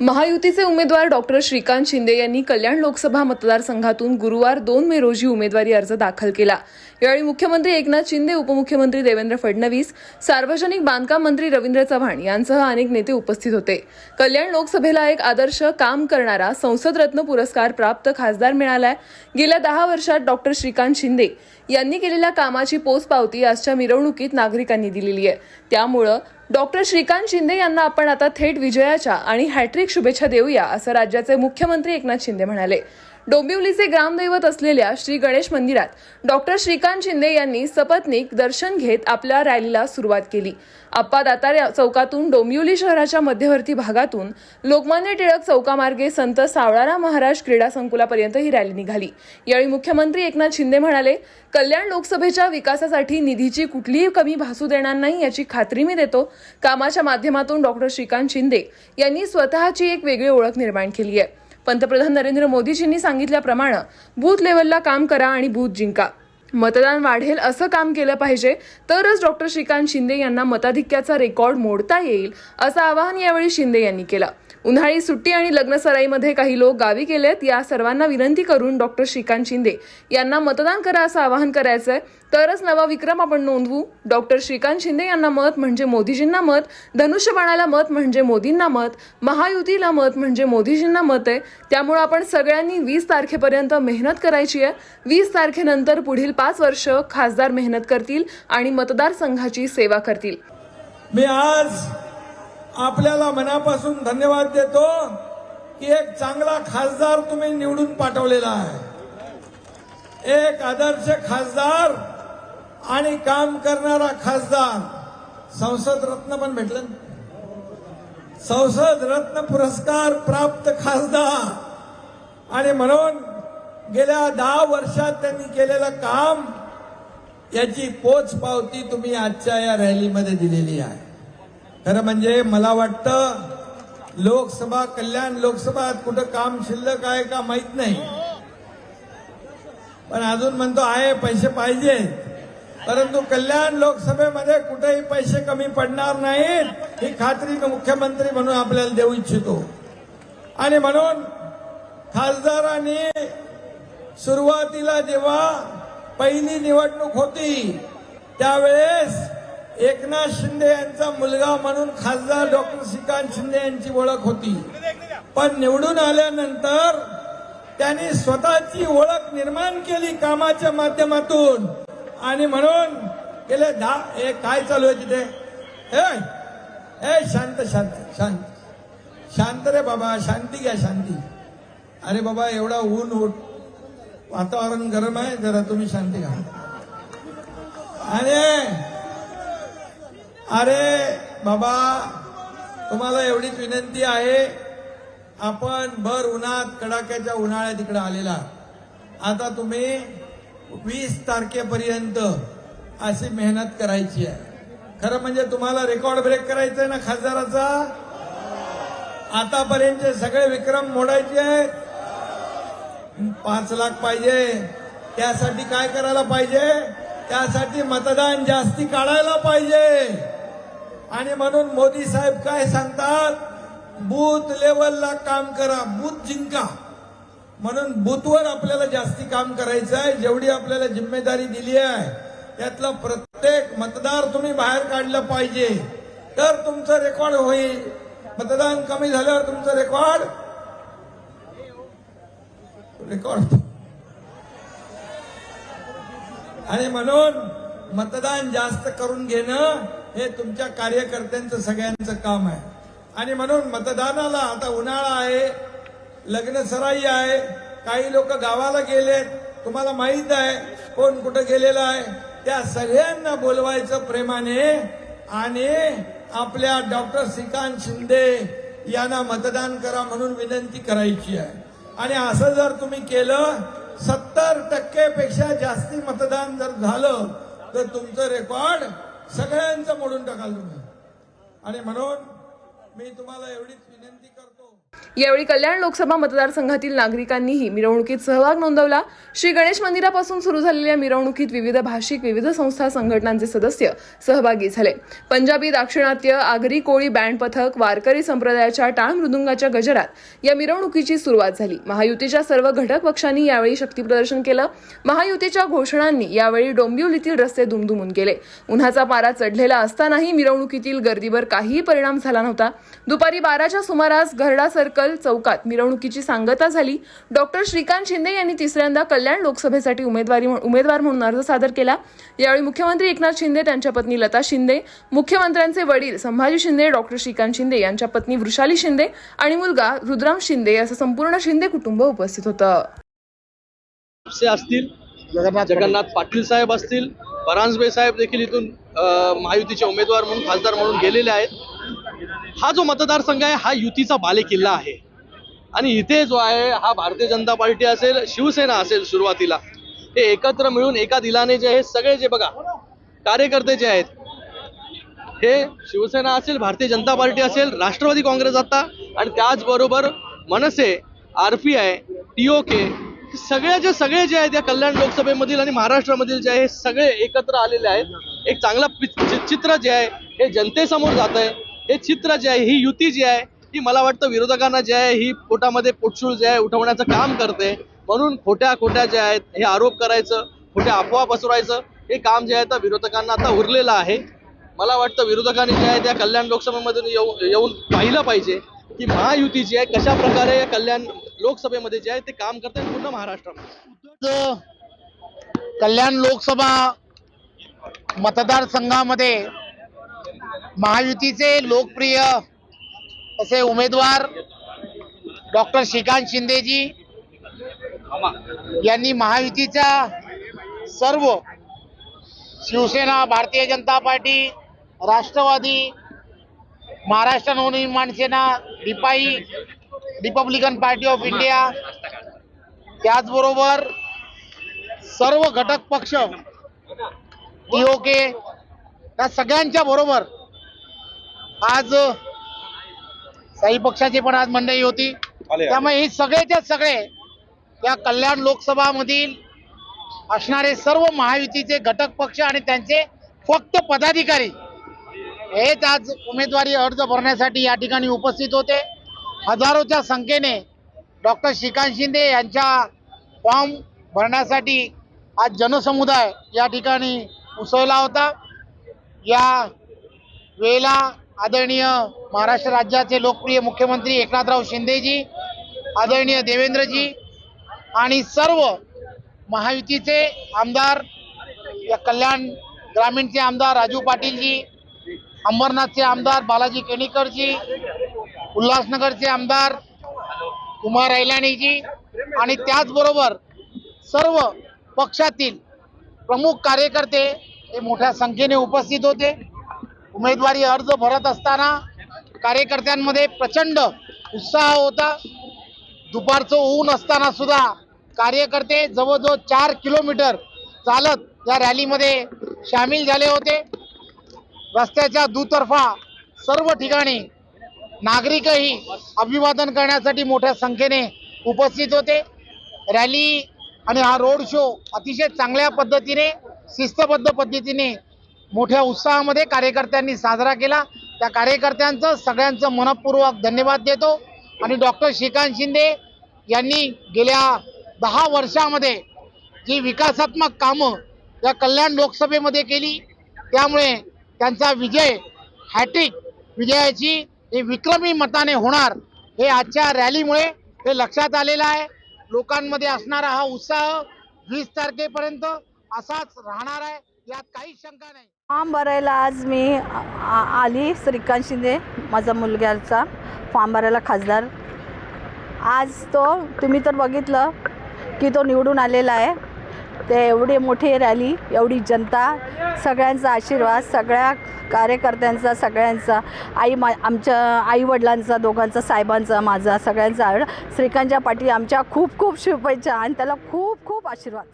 महायुतीचे उमेदवार डॉक्टर श्रीकांत शिंदे यांनी कल्याण लोकसभा मतदारसंघातून गुरुवार दोन मे रोजी उमेदवारी अर्ज दाखल केला. यावेळी मुख्यमंत्री एकनाथ शिंदे उपमुख्यमंत्री देवेंद्र फडणवीस सार्वजनिक बांधकाम मंत्री रवींद्र चव्हाण यांसह अनेक नेते उपस्थित होते. कल्याण लोकसभेला एक आदर्श काम करणारा संसदरत्न पुरस्कार प्राप्त खासदार मिळालाय. गेल्या दहा वर्षात डॉक्टर श्रीकांत शिंदे यांनी केलेल्या कामाची पोचपावती आजच्या मिरवणुकीत नागरिकांनी दिलेली आहे. त्यामुळं डॉक्टर श्रीकांत शिंदे यांना आपण आता थेट विजयाच्या आणि हॅट्रिक शुभेच्छा देऊया असं राज्याचे मुख्यमंत्री एकनाथ शिंदे म्हणाले. डोंबिवलीचे ग्रामदैवत असलेल्या श्री गणेश मंदिरात डॉक्टर श्रीकांत शिंदे यांनी सपत्नीक दर्शन घेत आपल्या रॅलीला सुरुवात केली. आप्पा दातार चौकातून डोंबिवली शहराच्या मध्यवर्ती भागातून लोकमान्य टिळक चौकामार्गे संत सावळाराम महाराज क्रीडा संकुलापर्यंत ही रॅली निघाली. यावेळी मुख्यमंत्री एकनाथ शिंदे म्हणाले कल्याण लोकसभेच्या विकासासाठी निधीची कुठलीही कमी भासू देणार नाही याची खात्री मी देतो. कामाच्या माध्यमातून डॉक्टर श्रीकांत शिंदे यांनी स्वतःची एक वेगळी ओळख निर्माण केली आहे. पंतप्रधान नरेंद्र मोदीजींनी सांगितल्याप्रमाणे बूथ लेवलला काम करा आणि बूथ जिंका. मतदान वाढेल असं काम केलं पाहिजे तरच डॉक्टर श्रीकांत शिंदे यांना मताधिक्याचा रेकॉर्ड मोडता येईल असं आवाहन यावेळी शिंदे यांनी केलं. उन्हाळी सुट्टी आणि लग्नसराईमध्ये काही लोक गावी गेलेत या सर्वांना विनंती करून डॉक्टर श्रीकांत शिंदे यांना मतदान करा असं आवाहन करायचं आहे तरच नवा विक्रम आपण नोंदवू. डॉक्टर श्रीकांत शिंदे यांना मत म्हणजे मोदीजींना मत धनुष्यबाणाला मत म्हणजे मोदींना मत महायुतीला मत म्हणजे मोदीजींना मत आहे. त्यामुळे आपण सगळ्यांनी वीस तारखेपर्यंत मेहनत करायची आहे. वीस तारखेनंतर पुढील पाच वर्ष खासदार मेहनत करतील आणि मतदारसंघाची सेवा करतील. मी आज आपल्याला मनापासून धन्यवाद देतो की एक चांगला खासदार तुम्ही निवडून पाठवलेला आहे. एक आदर्श खासदार आणि काम करणारा खासदार. संसद रत्न पण भेटलं संसद रत्न पुरस्कार प्राप्त खासदार. आणि म्हणून गेल्या दहा वर्षात त्यांनी केलेलं काम याची पोच पावती तुम्ही आजच्या या रॅलीमध्ये दिलेली आहे. खरं म्हणजे मला वाटतं लोकसभा कल्याण लोकसभा कुठं काम शिल्लक आहे का माहीत नाही. पण अजून म्हणतो आहे पैसे पाहिजे परंतु कल्याण लोकसभेमध्ये कुठेही पैसे कमी पडणार नाहीत ही खात्री मुख्यमंत्री म्हणून आपल्याला देऊ इच्छितो. आणि म्हणून खासदारांनी सुरुवातीला जेव्हा पहिली निवडणूक होती त्यावेळेस एकनाथ शिंदे यांचा मुलगा म्हणून खासदार डॉक्टर श्रीकांत शिंदे यांची ओळख होती. पण निवडून आल्यानंतर त्यांनी स्वतःची ओळख निर्माण केली कामाच्या माध्यमातून. आणि म्हणून गेले दहा हे काय चालू आहे तिथे? ए शांत शांत शांत. शांत रे बाबा शांती घ्या शांती. अरे बाबा एवढा ऊन उठ वातावरण गरम आहे जरा तुम्ही शांती घ्या. आणि अरे बाबा तुम्हाला एवढीच विनंती आहे. आपण भर उन्हात कडाक्याच्या उन्हाळ्यात इकडे आलेला. आता तुम्ही वीस तारखेपर्यंत अशी मेहनत करायची आहे. खरं म्हणजे तुम्हाला रेकॉर्ड ब्रेक करायचं आहे ना खासदाराचा? आतापर्यंतचे सगळे विक्रम मोडायचे आहेत. पाच लाख पाहिजे. त्यासाठी काय करायला पाहिजे? त्यासाठी मतदान जास्ती काढायला पाहिजे. आणि म्हणून मोदी साहेब काय सांगतात? बूथ लेवलला काम करा बूथ जिंका. म्हणून बूथवर आपल्याला जास्ती काम करायचं आहे जेवढी आपल्याला जिम्मेदारी दिली आहे त्यातलं प्रत्येक मतदार तुम्ही बाहेर काढलं पाहिजे. तर तुमचं रेकॉर्ड होईल. मतदान कमी झाल्यावर तुमचं रेकॉर्ड? रेकॉर्ड. आणि म्हणून मतदान जास्त करून घेणं हे तुमच्या कार्यकर्त्यांचं सगळ्यांचं काम आहे. आणि म्हणून मतदानाला आता उन्हाळा आहे लग्न सराई आहे काही लोक गावाला गेलेत तुम्हाला माहीत आहे कोण कुठं गेलेलं आहे. त्या सगळ्यांना बोलवायचं प्रेमाने आणि आपल्या डॉक्टर श्रीकांत शिंदे यांना मतदान करा म्हणून विनंती करायची आहे. आणि असं जर तुम्ही केलं सत्तर टक्केपेक्षा जास्ती मतदान जर झालं तर तुमचं रेकॉर्ड सगळ्यांचं मोडून टाकाल तुम्ही. आणि म्हणून मी तुम्हाला एवढीच विनंती करतो. यावेळी कल्याण लोकसभा मतदारसंघातील नागरिकांनीही मिरवणुकीत सहभाग नोंदवला. श्री गणेश मंदिरापासून सुरू झालेल्या मिरवणुकीत विविध भाषिक विविध संस्था संघटनांचे सदस्य सहभागी झाले. पंजाबी दाक्षिणात्य आगरी कोळी बँड पथक वारकरी संप्रदायाच्या टाळ मृदुंगाच्या गजरात या मिरवणुकीची सुरुवात झाली. महायुतीच्या सर्व घटक पक्षांनी यावेळी शक्तीप्रदर्शन केलं. महायुतीच्या घोषणांनी यावेळी डोंबिवलीतील रस्ते दुमदुमून गेले. उन्हाचा पारा चढलेला असतानाही मिरवणुकीतील गर्दीवर काहीही परिणाम झाला नव्हता. दुपारी बाराच्या सुमारास घरडा सर्कल चौकात मिरवणुकीची सांगता झाली. डॉक्टर श्रीकांत शिंदे यांनी तिसऱ्यांदा कल्याण लोकसभेसाठी उमेदवारी उमेदवार म्हणून अर्ज सादर केला. यावेळी मुख्यमंत्री एकनाथ शिंदे त्यांच्या पत्नी लता शिंदे मुख्यमंत्र्यांचे वडील संभाजी शिंदे डॉक्टर श्रीकांत शिंदे यांच्या पत्नी वृषाली शिंदे आणि मुलगा रुद्राम शिंदे असं संपूर्ण शिंदे कुटुंब उपस्थित होतं. असतील जगन्नाथ पाटील साहेब असतील परांजबे साहेब देखील इथून महायुतीचे उमेदवार म्हणून खासदार म्हणून गेलेले आहेत. हा जो मतदारसंघ आहे हा युतीचा बालेकिल्ला आहे. आणि इथे जो आहे हा भारतीय जनता पार्टी असेल शिवसेना असेल सुरुवातीला हे एकत्र मिळून एका दिलाने जे आहे सगळे जे बघा कार्यकर्ते जे आहेत हे शिवसेना असेल भारतीय जनता पार्टी असेल राष्ट्रवादी काँग्रेस आता आणि त्याचबरोबर मनसे आर पी आय टी ओ के सगळ्याचे सगळे जे आहेत या कल्याण लोकसभेमधील आणि महाराष्ट्रामधील जे आहे सगळे एकत्र आलेले आहेत. एक चांगला पि- चि- चित्र जे आहे हे जनतेसमोर जात आहे. हे चित्र जे आहे ही युती जी आहे ही मला वाटतं विरोधकांना जे आहे ही पोटामध्ये पोटशूळ जे आहे उठवण्याचं काम करते. म्हणून खोट्या खोट्या जे आहेत हे आरोप करायचं खोट्या अफवा पसरवायचं हे काम जे आहे तर विरोधकांना आता उरलेलं आहे. मला वाटतं विरोधकांनी जे आहे त्या कल्याण लोकसभेमधून येऊ येऊन पाहिलं पाहिजे की महायुती जी आहे कशा प्रकारे या कल्याण लोकसभेमध्ये जे आहे ते काम करते पूर्ण महाराष्ट्रामध्ये. कल्याण लोकसभा मतदारसंघामध्ये महायुतीचे लोकप्रिय असे उमेदवार डॉक्टर श्रीकांत शिंदेजी यांनी महायुतीच्या सर्व Shiv Sena Bharatiya Janata party Rashtrawadi Maharashtra Navnirman Sena Ripai Republican party of India त्याचबरोबर सर्व घटक पक्ष टीओके या सगळ्यांच्या बरोबर आज काही पक्षाची पण आज मंडळी होती. त्यामुळे हे सगळेच्या सगळे या कल्याण लोकसभा मधील असणारे सर्व महायुतीचे घटक पक्ष आणि त्यांचे फक्त पदाधिकारी हेच आज उमेदवारी अर्ज भरण्यासाठी या ठिकाणी उपस्थित होते. हजारोच्या संख्येने डॉक्टर श्रीकांत शिंदे यांच्या फॉर्म भरण्यासाठी आज जनसमुदाय या ठिकाणी उसळला होता. या वेळेला आदरणीय महाराष्ट्र राज्याचे लोकप्रिय मुख्यमंत्री एकनाथराव शिंदेजी आदरणीय देवेंद्रजी आणि सर्व महायुतीचे आमदार या कल्याण ग्रामीणचे आमदार राजू पाटीलजी अंबरनाथचे आमदार बालाजी केणीकरजी उल्हासनगरचे आमदार कुमार ऐलाणीजी आणि त्याचबरोबर सर्व पक्षातील प्रमुख कार्यकर्ते हे मोठ्या संख्येने उपस्थित होते. उमेदवारी अर्ज भरत असताना कार्यकर्त्यांमध्ये प्रचंड उत्साह होता. दुपारचं ऊन असताना सुद्धा कार्यकर्ते जवळजवळ चार किलोमीटर चालत या रॅलीमध्ये सामील झाले होते. रस्त्याच्या दुतर्फा सर्व ठिकाणी नागरिकही अभिवादन करण्यासाठी मोठ्या संख्येने उपस्थित होते. रॅली आणि हा रोड शो अतिशय चांगल्या पद्धतीने शिस्तबद्ध पद्धतीने मोठ्या उत्साहामध्ये कार्यकर्त्यांनी साजरा केला. त्या कार्यकर्त्यांचं सगळ्यांचं मनपूर्वक धन्यवाद देतो. आणि डॉक्टर श्रीकांत शिंदे यांनी गेल्या दहा वर्षामध्ये जी विकासात्मक कामं या कल्याण लोकसभेमध्ये केली त्यामुळे त्यांचा विजय हॅट्रिक विजयाची हे विक्रमी मताने होणार हे आजच्या रॅलीमुळे हे लक्षात आलेलं आहे. लोकांमध्ये असणारा हा उत्साह वीस तारखेपर्यंत असाच राहणार आहे. यात काही शंका नाही. फॉर्म भरायला आज मी आली श्रीकांत शिंदे माझा मुलग्याचा फॉर्म भरायला खासदार. आज तो तुम्ही तर बघितलं की तो निवडून आलेला आहे. ते एवढी मोठी रॅली एवढी जनता सगळ्यांचा आशीर्वाद सगळ्या कार्यकर्त्यांचा सगळ्यांचा आई मा आमच्या आईवडिलांचा दोघांचा साहेबांचा माझा सगळ्यांचा श्रीकांतच्या पाठी आमच्या खूप खूप शुभेच्छा आणि त्याला खूप खूप आशीर्वाद.